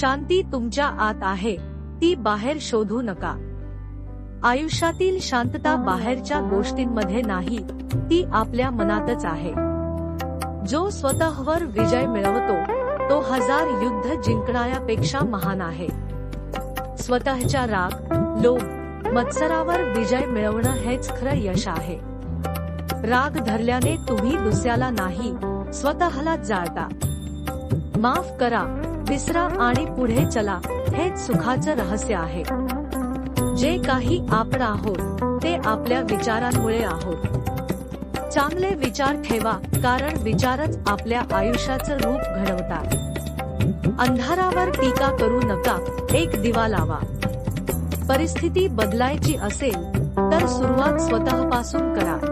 शांती तुमच्या आत आहे ती बाहेर शोधू नका. आयुष्यातील शांतता बाहेरच्या गोष्टींमध्ये नाही ती आपल्या मनातच आहे. जो स्वतःवर विजय मिळवतो तो हजार युद्ध जिंकणाऱ्यापेक्षा महान आहे. स्वतःच्या राग लोभ मत्सरावर विजय मिळवणं हेच खरं यश आहे. राग धरल्याने तुम्ही दुसऱ्याला नाही स्वतःला जाळता. माफ करा विसरा आणि पुढे चला हेच सुखाचं रहस्य आहे. जे काही आपण आहोत ते आपल्या विचारांमुळे आहोत. चांगले विचार ठेवा कारण विचारच आपल्या आयुष्याचं रूप घडवतात. अंधारावर टीका करू नका एक दिवा लावा. परिस्थिती बदलायची असेल तर सुरुवात स्वतःपासून करा.